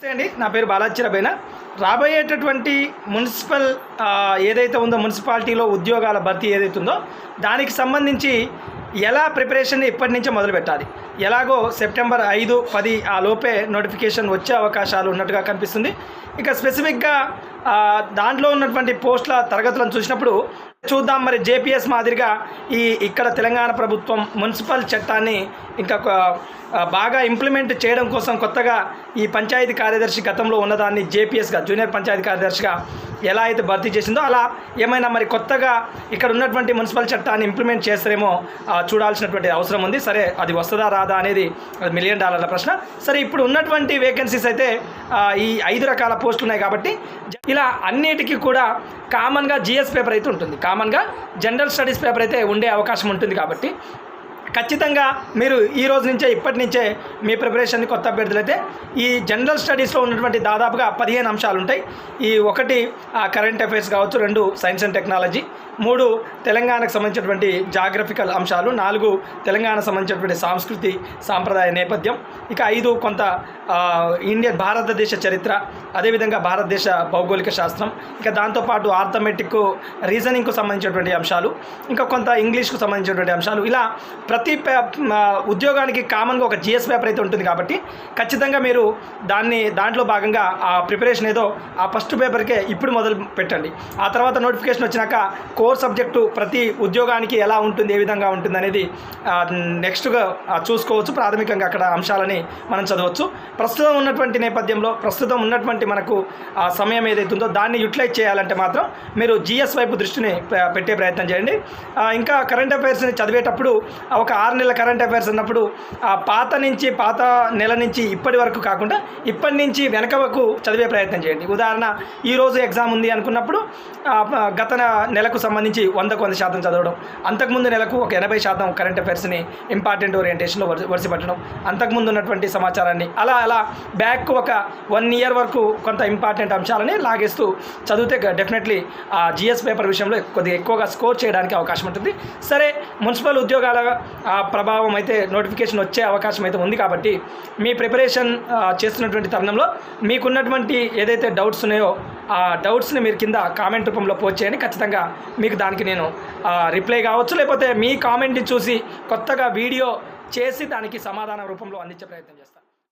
నమస్తే అండి. నా పేరు బాలాజీ రబైన రాబోయేటటువంటి మున్సిపల్ ఏదైతే ఉందో మున్సిపాలిటీలో ఉద్యోగాల భర్తీ ఏదైతే ఉందో దానికి సంబంధించి ఎలా ప్రిపరేషన్ ఇప్పటి నుంచే మొదలు పెట్టాలి. ఎలాగో సెప్టెంబర్ ఐదు పది ఆ లోపే నోటిఫికేషన్ వచ్చే అవకాశాలు ఉన్నట్టుగా కనిపిస్తుంది. ఇక స్పెసిఫిక్గా దాంట్లో ఉన్నటువంటి పోస్టుల తరగతులను చూసినప్పుడు చూద్దాం మరి జేపీఎస్ మాదిరిగా ఈ ఇక్కడ తెలంగాణ ప్రభుత్వం మున్సిపల్ చట్టాన్ని ఇంకా బాగా ఇంప్లిమెంట్ చేయడం కోసం కొత్తగా ఈ పంచాయతీ కార్యదర్శి గతంలో ఉన్నదాన్ని జేపీఎస్గా జూనియర్ పంచాయతీ కార్యదర్శిగా ఎలా అయితే భర్తీ చేసిందో అలా ఏమైనా మరి కొత్తగా ఇక్కడ ఉన్నటువంటి మున్సిపల్ చట్టాన్ని ఇంప్లిమెంట్ చేస్తారేమో చూడాల్సినటువంటి అవసరం ఉంది. సరే అది వస్తుందా రాదా అనేది మిలియన్ డాలర్ల ప్రశ్న. సరే ఇప్పుడు ఉన్నటువంటి వేకెన్సీస్ అయితే ఈ ఐదు రకాల పోస్టులు ఉన్నాయి కాబట్టి ఇలా అన్నిటికీ కూడా కామన్గా జిఎస్ పేపర్ అయితే ఉంటుంది. కామన్గా జనరల్ స్టడీస్ పేపర్ అయితే ఉండే అవకాశం ఉంటుంది కాబట్టి ఖచ్చితంగా మీరు ఈ రోజు నుంచే ఇప్పటి నుంచే మీ ప్రిపరేషన్ని కొత్త అభ్యర్థులైతే ఈ జనరల్ స్టడీస్లో ఉన్నటువంటి దాదాపుగా పదిహేను అంశాలు ఉంటాయి. ఈ ఒకటి కరెంట్ అఫైర్స్ కావచ్చు రెండు సైన్స్ అండ్ టెక్నాలజీ మూడు తెలంగాణకు సంబంధించినటువంటి జాగ్రఫికల్ అంశాలు నాలుగు తెలంగాణకు సంబంధించినటువంటి సాంస్కృతి సాంప్రదాయ నేపథ్యం ఇక ఐదు కొంత ఇండియన్ భారతదేశ చరిత్ర అదేవిధంగా భారతదేశ భౌగోళిక శాస్త్రం ఇంకా దాంతోపాటు ఆర్థమెటిక్ రీజనింగ్కు సంబంధించినటువంటి అంశాలు ఇంకా కొంత ఇంగ్లీష్కు సంబంధించినటువంటి అంశాలు. ఇలా ప్రతి ఉద్యోగానికి కామన్గా ఒక జిఎస్ పేపర్ అయితే ఉంటుంది కాబట్టి ఖచ్చితంగా మీరు దాన్ని దాంట్లో భాగంగా ఆ ప్రిపరేషన్ ఏదో ఆ ఫస్ట్ పేపర్కే ఇప్పుడు మొదలు పెట్టండి. ఆ తర్వాత నోటిఫికేషన్ వచ్చినాక కోర్ సబ్జెక్టు ప్రతి ఉద్యోగానికి ఎలా ఉంటుంది ఏ విధంగా ఉంటుంది అనేది నెక్స్ట్గా చూసుకోవచ్చు. ప్రాథమికంగా అక్కడ అంశాలని మనం చదవచ్చు. ప్రస్తుతం ఉన్నటువంటి నేపథ్యంలో ప్రస్తుతం ఉన్నటువంటి మనకు ఆ సమయం ఏదైతే ఉందో దాన్ని యూటిలైజ్ చేయాలంటే మాత్రం మీరు జిఎస్ వైపు దృష్టిని పెట్టే ప్రయత్నం చేయండి. ఇంకా కరెంట్ అఫైర్స్ని చదివేటప్పుడు ఒక ఆరు నెలల కరెంట్ అఫైర్స్ ఉన్నప్పుడు ఆ పాత నుంచి పాత నెల నుంచి ఇప్పటి వరకు కాకుండా ఇప్పటి నుంచి వరకు చదివే ప్రయత్నం చేయండి. ఉదాహరణ ఈరోజు ఎగ్జామ్ ఉంది అనుకున్నప్పుడు గత నెలకు సంబంధించి వందకు వంద శాతం చదవడం అంతకుముందు నెలకు ఒక ఎనభై శాతం కరెంట్ అఫైర్స్ని ఇంపార్టెంట్ ఓరియంటేషన్లో వరుస వరుస అంతకుముందు ఉన్నటువంటి సమాచారాన్ని అలా అలా బ్యాక్ ఒక వన్ ఇయర్ వరకు కొంత ఇంపార్టెంట్ అంశాలని లాగేస్తూ చదివితే డెఫినెట్లీ ఆ జిఎస్ పేపర్ విషయంలో కొద్దిగా ఎక్కువగా స్కోర్ చేయడానికి అవకాశం ఉంటుంది. సరే మున్సిపల్ ఉద్యోగాల ప్రభావం అయితే నోటిఫికేషన్ వచ్చే అవకాశం అయితే ఉంది కాబట్టి మీ ప్రిపరేషన్ చేస్తున్నటువంటి తరుణంలో మీకున్నటువంటి ఏదైతే డౌట్స్ ఉన్నాయో ఆ డౌట్స్ని మీరు కింద కామెంట్ రూపంలో పోస్ట్ చేయండి. ఖచ్చితంగా మీకు దానికి నేను రిప్లై కావచ్చు. లేకపోతే మీ కామెంట్ని చూసి కొత్తగా వీడియో చేసి దానికి సమాధానం రూపంలో అందించే ప్రయత్నం చేస్తాను.